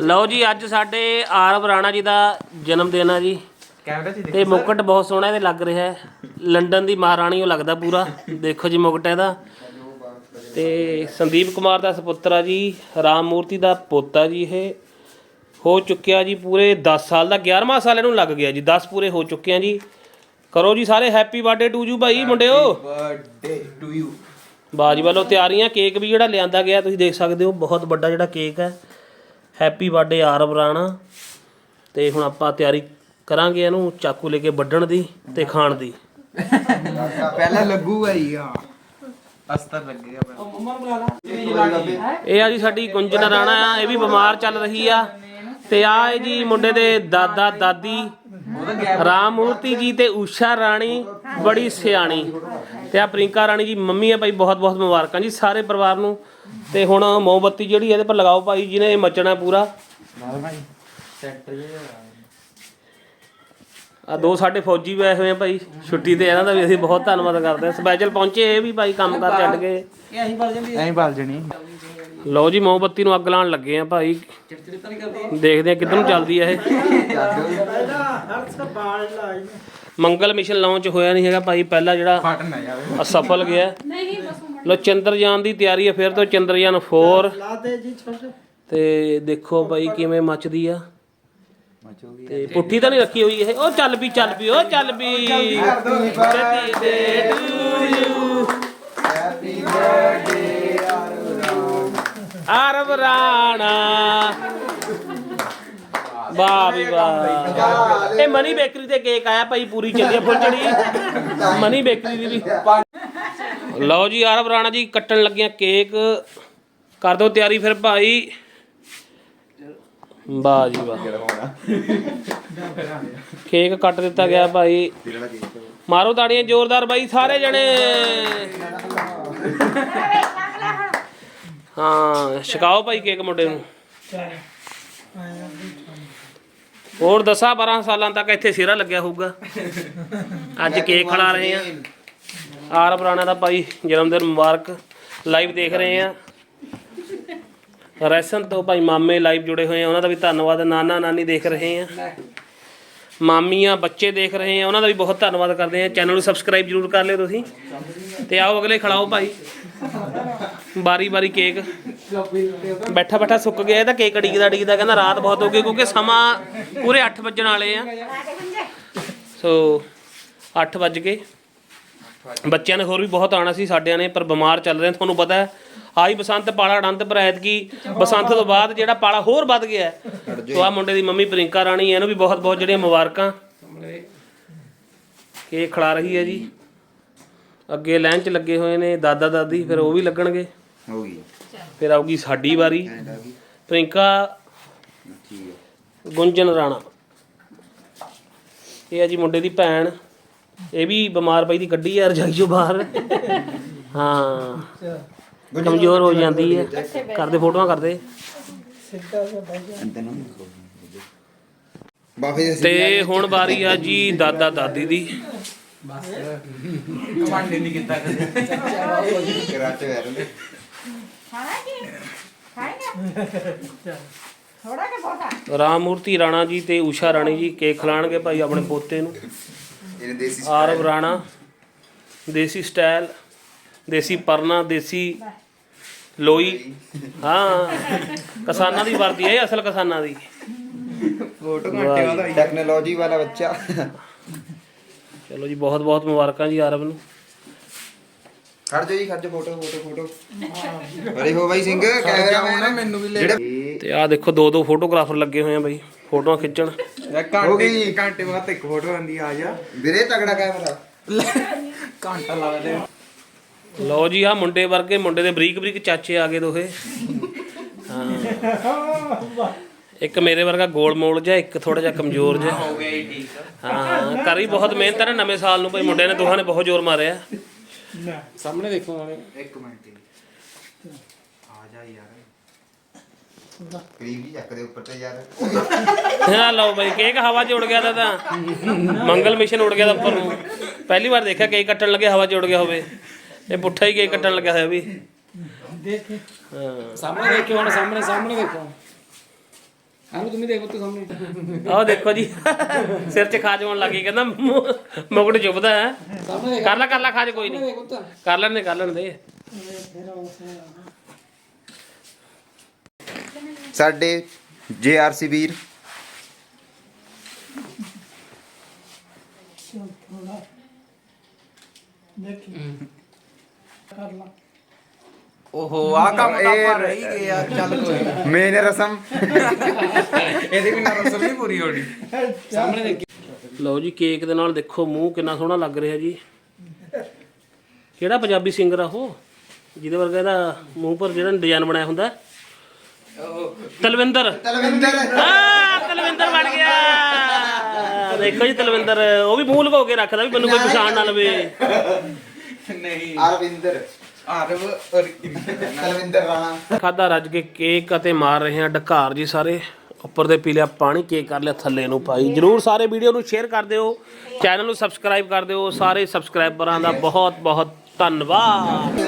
ਲਓ ਜੀ ਅੱਜ ਸਾਡੇ ਆਰਵ ਰਾਣਾ ਜੀ ਦਾ ਜਨਮ ਦਿਨ ਆ ਜੀ। ਕੈਮਰਾ ਤੇ ਮੁਕਟ ਬਹੁਤ ਸੋਹਣਾ ਇਹਦੇ ਲੱਗ ਰਿਹਾ ਹੈ। ਲੰਡਨ ਦੀ ਮਹਾਰਾਣੀ ਉਹ ਲੱਗਦਾ ਪੂਰਾ। ਦੇਖੋ ਜੀ ਮੁਕਟ ਇਹਦਾ। ਤੇ ਸੰਦੀਪ ਕੁਮਾਰ ਦਾ ਸੁਪੁੱਤਰ ਆ ਜੀ। ਰਾਮ ਮੂਰਤੀ ਦਾ ਪੋਤਾ ਜੀ ਇਹ। ਹੋ ਚੁੱਕਿਆ ਜੀ ਪੂਰੇ 10 ਸਾਲ ਦਾ 11ਵਾਂ ਸਾਲ ਇਹਨੂੰ ਲੱਗ ਗਿਆ ਜੀ। 10 ਪੂਰੇ ਹੋ ਚੁੱਕੇ ਆ ਜੀ। ਕਰੋ ਜੀ ਸਾਰੇ happy birthday to you Bhai ਮੁੰਡਿਓ। Birthday to you ਬਾਜੀ ਵੱਲੋਂ ਤਿਆਰੀਆਂ ਕੇਕ ਵੀ ਜਿਹੜਾ ਲਿਆਂਦਾ ਗਿਆ ਤੁਸੀਂ ਦੇਖ ਸਕਦੇ ਹੋ ਬਹੁਤ ਵੱਡਾ ਜਿਹੜਾ ਕੇਕ ਹੈ। ਹੈਪੀ ਬਰਥਡੇ ਆਰਵ ਰਾਣਾ ਤੇ ਹੁਣ ਆਪਾਂ ਤਿਆਰੀ ਕਰਾਂਗੇ ਇਹਨੂੰ ਚਾਕੂ ਲੈ ਕੇ ਵੱਢਣ ਦੀ ਤੇ ਖਾਣ ਦੀ। ਪਹਿਲਾਂ ਲੱਗੂਗਾ ਹੀ ਆ ਅਸਤਰ ਲੱਗੇਗਾ ਇਹ ਆ ਜੀ ਸਾਡੀ ਗੁੰਜਨ ਰਾਣਾ ਆ ਇਹ ਵੀ ਬਿਮਾਰ ਚੱਲ ਰਹੀ ਆ। ਤੇ ਆ ਇਹ ਜੀ ਮੁੰਡੇ ਦੇ ਦਾਦਾ ਦਾਦੀ ਰਾਮ ਮੂਰਤੀ ਜੀ ਤੇ ਊਸ਼ਾ ਰਾਣੀ ਬੜੀ ਸਿਆਣੀ। ਤੇ ਆ ਪ੍ਰਿੰਕਾ ਰਾਣੀ ਜੀ ਮੰਮੀ ਆ ਭਾਈ ਬਹੁਤ ਬਹੁਤ ਮੁਬਾਰਕਾਂ ਜੀ ਸਾਰੇ ਪਰਿਵਾਰ ਨੂੰ। ਤੇ ਹੁਣ ਮੋਮਬੱਤੀ ਜਿਹੜੀ ਇਹਦੇ ਪਰ ਲਗਾਓ ਭਾਈ ਜਿਹਨੇ ਇਹ ਮਚਣਾ ਪੂਰਾ। ਨਾਲ ਭਾਈ ਸੈਂਟਰ ਜੇ ਆ। ਦੋ ਸਾਡੇ ਫੌਜੀ ਵੀ ਆਏ ਹੋਏ ਆ ਭਾਈ ਛੁੱਟੀ ਤੇ ਇਹਨਾਂ ਦਾ ਵੀ ਅਸੀਂ ਬਹੁਤ ਧੰਨਵਾਦ ਕਰਦੇ ਹਾਂ। ਸਪੈਸ਼ਲ ਪਹੁੰਚੇ ਇਹ ਵੀ ਭਾਈ ਕੰਮ ਕਰ ਛੱਡ ਕੇ। ਐਂ ਬਲ ਜਣੀ। ਲਓ ਜੀ ਮੋਮਬੱਤੀ ਨੂੰ ਅੱਗ ਲਾਉਣ ਲੱਗੇ ਆ ਭਾਈ। ਦੇਖਦੇ ਆ ਕਿੱਧਰ ਨੂੰ ਚੱਲਦੀ ਆ ਇਹ। ਮੰਗਲ ਮਿਸ਼ਨ ਲਾਂਚ ਹੋਇਆ ਨਹੀਂ ਹੈਗਾ ਭਾਈ ਪਹਿਲਾ ਜਿਹੜਾ ਫਟ ਨਾ ਜਾਵੇ ਅਸਫਲ ਗਿਆ। ਲੋ ਚੰਦਰਯਾਨ ਦੀ ਤਿਆਰੀ ਹੈ ਫਿਰ ਤੋਂ ਚੰਦਰਯਾਨ 4 ਤੇ ਦੇਖੋ ਭਾਈ ਕਿਵੇਂ ਮੱਚਦੀ ਆ। ਤੇ ਪੁੱਠੀ ਤਾਂ ਨਹੀਂ ਰੱਖੀ ਹੋਈ ਇਹ। ਉਹ ਚੱਲ ਵੀ ਚੱਲ ਵੀ ਉਹ ਚੱਲ ਵੀ. ਆਰਵ ਰਾਣਾ ਵਾਹ ਵੀ ਵਾਹ ਇਹ ਮਨੀ ਬੇਕਰੀ ਤੇ ਕੇਕ ਆਇਆ ਭਾਈ ਪੂਰੀ ਚੱਲੀ ਆ ਫੁੱਲਝੜੀ ਮਨੀ ਬੇਕਰੀ ਦੀ ਵੀ। ਲਓ ਜੀ, ਆਰਵ ਰਾਣਾ ਜੀ, ਕੱਟਣ ਲੱਗਿਆ ਕੇਕ। ਕਰ ਦੋ ਤਿਆਰੀ ਫਿਰ ਭਾਈ। ਵਾਹ ਜੀ ਵਾਹ। ਕੇਕ ਕੱਟ ਦਿੱਤਾ ਗਿਆ ਭਾਈ। ਮਾਰੋ ਤਾੜੀਆਂ, ਜ਼ੋਰਦਾਰ ਬਾਈ, ਸਾਰੇ ਜਣੇ। ਹਾਂ, ਛਕਾਓ ਭਾਈ ਕੇਕ ਮੁੰਡੇ ਨੂੰ। ਹੋਰ ਦਸਾਂ 12 ਸਾਲਾਂ ਤੱਕ ਇੱਥੇ ਸਿਹਰਾ ਲੱਗਿਆ ਹੋਊਗਾ। ਅੱਜ ਕੇਕ ਖਿਲਾ ਰਹੇ ਆ। ਆਰ ਪੁਰਾਣਾ ਦਾ ਭਾਈ ਜਨਮ ਦਿਨ ਮੁਬਾਰਕ। ਲਾਈਵ ਦੇਖ ਰਹੇ ਆ ਰੈਸਨ ਤੋਂ ਭਾਈ ਮਾਮੇ ਲਾਈਵ ਜੁੜੇ ਹੋਏ ਆ। ਉਹਨਾਂ ਦਾ ਵੀ ਧੰਨਵਾਦ। ਨਾਨਾ ਨਾਨੀ ਦੇਖ ਰਹੇ ਆ ਮਾਮੀਆਂ ਬੱਚੇ ਦੇਖ ਰਹੇ ਆ ਉਹਨਾਂ ਦਾ ਵੀ ਬਹੁਤ ਧੰਨਵਾਦ ਕਰਦੇ ਆ ਚੈਨਲ ਨੂੰ ਸਬਸਕ੍ਰਾਈਬ ਜਰੂਰ ਕਰ ਲਿਓ ਤੁਸੀਂ। ਤੇ ਆਓ ਅਗਲੇ ਖਿਲਾਓ ਭਾਈ। ਬਾਰੀ ਬਾਰੀ ਕੇਕ ਬੈਠਾ ਬੈਠਾ ਸੁੱਕ ਗਿਆ। ਇਹਦਾ ਕੇਕ ਅੜੀਦਾ ਅੜੀਦਾ ਕਹਿੰਦਾ ਰਾਤ ਬਹੁਤ ਹੋ ਗਈ ਕਿਉਂਕਿ ਸਮਾਂ ਪੂਰੇ 8 ਵੱਜਣ ਵਾਲੇ ਆ। ਸੋ 8 ਵੱਜ ਗਏ। ਬੱਚਿਆਂ ਨੇ ਹੋਰ ਵੀ ਬਹੁਤ ਆਣਾ ਸੀ ਸਾਡਿਆਂ ਨੇ ਪਰ ਬਿਮਾਰ ਚੱਲ ਰਹੇ ਤੁਹਾਨੂੰ ਪਤਾ ਹੈ ਆਈ ਬਸੰਤ ਪਾਲਾ ਅਨੰਤ ਐਤ ਕੀ ਬਸੰਤ ਤੋਂ ਬਾਅਦ ਜਿਹੜਾ ਪਾਲਾ ਹੋਰ ਵੱਧ ਗਿਆ ਹੈ। ਸੋ ਆ ਮੁੰਡੇ ਦੀ ਮੰਮੀ ਪ੍ਰਿੰਕਾ ਰਾਣੀ ਇਹਨੂੰ ਵੀ ਬਹੁਤ ਬਹੁਤ ਜਿਹੜੀਆਂ ਮੁਬਾਰਕਾਂ। ਕੇਕ ਖਿਲਾ ਰਹੀ ਹੈ ਜੀ। ਅੱਗੇ ਲਾਈਨ 'ਚ ਲੱਗੇ ਹੋਏ ਨੇ ਦਾਦਾ ਦਾਦੀ ਫਿਰ ਉਹ ਵੀ ਲੱਗਣਗੇ। ਹੋ ਗਈ। ਫਿਰ ਆਊਗੀ ਸਾਡੀ ਵਾਰੀ। ਪ੍ਰਿੰਕਾ ਗੁੰਜਨ ਰਾਣਾ। ਇਹ ਆ ਜੀ ਮੁੰਡੇ ਦੀ ਭੈਣ। ਇਹ ਵੀ ਬਿਮਾਰ ਪਈ ਦੀ ਗੱਡੀ ਯਾਰ ਜਾਈਓ ਬਾਹਰ। ਹਾਂ। ਕਮਜ਼ੋਰ ਹੋ ਜਾਂਦੀ ਹੈ। ਕਰਦੇ ਫੋਟੋਆਂ ਕਰਦੇ। ਨੂੰ ਤੇ ਹੁਣ ਵਾਰੀ ਆ ਜੀ ਦਾਦਾ ਦਾਦੀ ਦੀ। ਕਮਾਂਡੇ ਨਹੀਂ ਕੀਤਾ ਕਦੇ। ਕਰਾਤੇ ਵੈਰ ਖਾਣਾ ਕੀ ਖਾਏਗਾ ਥੋੜਾ ਕਿ ਬਹੁਤਾ ਰਾਮ ਮੂਰਤੀ ਰਾਣਾ ਜੀ ਤੇ ਊਸ਼ਾ ਰਾਣੀ ਜੀ ਕੇਕ ਖਿਲਾਣਗੇ ਭਾਈ ਆਪਣੇ ਪੋਤੇ ਨੂੰ। ਇਹਨੇ ਦੇਸੀ ਆਰਵ ਰਾਣਾ ਦੇਸੀ ਸਟਾਈਲ ਦੇਸੀ ਪਰਨਾ ਦੇਸੀ ਲੋਈ। ਹਾਂ ਕਿਸਾਨਾਂ ਦੀ ਵਰਦੀ ਹੈ ਇਹ ਅਸਲ ਕਿਸਾਨਾਂ ਦੀ। ਫੋਟੋ ਘੰਟੇ ਵਾਲਾ ਟੈਕਨੋਲੋਜੀ ਵਾਲਾ ਬੱਚਾ। ਚਲੋ ਜੀ ਬਹੁਤ ਬਹੁਤ ਮੁਬਾਰਕਾਂ ਜੀ ਆਰਵ ਨੂੰ। ਖੜ ਜਾ ਜੀ ਖੜ ਜਾ ਫੋਟੋ ਫੋਟੋ ਫੋਟੋ। ਅਰੇ ਹੋ ਬਾਈ ਸਿੰਘ ਕੈਮਰਾ ਮੈਨ ਮੈਨੂੰ ਵੀ ਲੈ ਤੇ ਆਹ ਦੇਖੋ ਦੋ ਦੋ ਫੋਟੋਗ੍ਰਾਫਰ ਲੱਗੇ ਹੋਏ ਆ ਬਾਈ ਫੋਟੋਆਂ ਖਿੱਚਣ। ਘੰਟੇ ਘੰਟੇ ਬਾਅਦ ਇੱਕ ਫੋਟੋ ਆਂਦੀ ਆ ਜਾ। ਵੀਰੇ ਤਗੜਾ ਕੈਮਰਾ ਘੰਟਾ ਲਾ ਦੇ। ਲਓ ਜੀ ਆ ਮੁੰਡੇ ਵਰਗੇ ਮੁੰਡੇ ਦੇ ਬਰੀਕ ਬਰੀਕ ਚਾਚੇ ਆ ਗਏ ਦੋਹੇ। ਹਾਂ। ਇੱਕ ਮੇਰੇ ਵਰਗਾ ਗੋਲ ਮੋਲ ਜਿਹਾ ਇੱਕ ਥੋੜਾ ਜਿਹਾ ਕਮਜ਼ੋਰ ਜਿਹਾ। ਹੋ ਗਿਆ ਜੀ ਠੀਕ ਹਾਂ ਕਰੀ ਬਹੁਤ ਮਿਹਨਤ ਹੈ ਨਾ ਨਵੇਂ ਸਾਲ ਨੂੰ ਭਾਈ ਮੁੰਡਿਆਂ ਨੇ ਦੋਹਾਂ ਨੇ ਬਹੁਤ ਜ਼ੋਰ ਮਾਰਿਆ। ਸਾਹਮਣੇ ਦੇਖੋ। ਨਾਲੇ ਇੱਕ ਮਿੰਟ ਆ ਜਾ ਯਾਰ। ਕਰੀਬ ਹੀ ਚੱਕ ਦੇ ਉੱਪਰ ਤੇ ਯਾਰ। ਹਾਂ ਲਓ ਬਾਈ ਕੇਕ ਹਵਾ 'ਚ ਉੜ ਗਿਆ ਤਾਂ ਤਾਂ ਮੰਗਲ ਮਿਸ਼ਨ ਉੜ ਗਿਆ ਤਾਂ ਉੱਪਰ ਨੂੰ। ਪਹਿਲੀ ਵਾਰ ਦੇਖਿਆ ਕੇਕ ਕੱਟਣ ਲੱਗੇ ਹਵਾ 'ਚ ਉੜ ਗਿਆ ਹੋਵੇ। ਇਹ ਪੁੱਠਾ ਹੀ ਕੇਕ ਕੱਟਣ ਲੱਗਿਆ ਹੋਇਆ ਵੀ। ਹਾਂ। ਸਾਹਮਣੇ ਦੇਖਿਓ ਹੁਣ ਸਾਹਮਣੇ ਸਾਹਮਣੇ ਦੇਖੋ। ਆਨੂੰ ਤੁਸੀਂ ਦੇਖੋ ਤੇ ਸਾਹਮਣੇ। ਆਹ ਦੇਖੋ ਜੀ। ਸਿਰ 'ਚ ਖਾਜ ਹੋਣ ਲੱਗੀ ਕਹਿੰਦਾ ਮੁਕਟ ਚੁੱਭਦਾ ਹੈ। ਕਰ ਲੈ ਕਰ ਲੈ ਖਾਜ ਕੋਈ ਨਹੀਂ। ਕਰ ਲੈਣ ਦੇ ਕਰ ਲੈਣ ਦੇ ਸਾਡੇ ਜੇਆਰਸੀ ਵੀਰ। ਓਹੋ ਆ ਕੰਮ ਤਾਂ ਰਹਿ ਹੀ ਗਏ ਆ ਚੱਲ ਕੋਈ ਮੇਨ ਰਸਮ। ਇਹਦੇ ਬਿਨਾਂ ਰਸਮ ਨਹੀਂ ਪੂਰੀ ਹੋਣੀ। ਸਾਹਮਣੇ ਦੇਖ। ਲਓ ਜੀ ਕੇਕ ਦੇ ਨਾਲ ਦੇਖੋ ਮੂੰਹ ਕਿੰਨਾ ਸੋਹਣਾ ਲੱਗ ਰਿਹਾ ਜੀ। ਕਿਹੜਾ ਪੰਜਾਬੀ ਸਿੰਗਰ ਆ ਉਹ? ਜਿਹਦੇ ਵਰਗਾ ਇਹਦਾ ਮੂੰਹ ਪਰ ਜਿਹੜਾ ਡਿਜ਼ਾਈਨ ਬਣਾਇਆ ਹੁੰਦਾ। ਤਲਵਿੰਦਰ। ਤਲਵਿੰਦਰ। ਆ ਤਲਵਿੰਦਰ ਬਣ ਗਿਆ। ਦੇਖੋ ਜੀ ਤਲਵਿੰਦਰ ਉਹ ਵੀ ਮੂੰਹ ਲਗਾਉ ਕੇ ਰੱਖਦਾ ਵੀ ਮੈਨੂੰ ਕੋਈ ਪਛਾਣ ਨਾ ਲਵੇ। ਨਹੀਂ। ਅਰਵਿੰਦਰ। ਆਰਵ ਔਰ ਤਲਵਿੰਦਰ ਰਾਣਾ। ਖਾਦਾ ਰੱਜ ਕੇ ਕੇਕ ਅਤੇ ਮਾਰ ਰਹੇ ਆ ਢਕਾਰ ਜੀ ਸਾਰੇ। ਉੱਪਰ ਦੇ ਪੀ ਲਿਆ ਪਾਣੀ ਕੇਕ ਕਰ ਲਿਆ ਥੱਲੇ ਨੂੰ ਪਾਈ ਜਰੂਰ ਸਾਰੇ ਵੀਡੀਓ ਨੂੰ ਸ਼ੇਅਰ ਕਰ ਦਿਓ। ਚੈਨਲ ਨੂੰ ਸਬਸਕ੍ਰਾਈਬ ਕਰ ਦਿਓ। ਸਾਰੇ ਸਬਸਕ੍ਰਾਈਬਰਾਂ ਦਾ ਬਹੁਤ ਬਹੁਤ ਧੰਨਵਾਦ।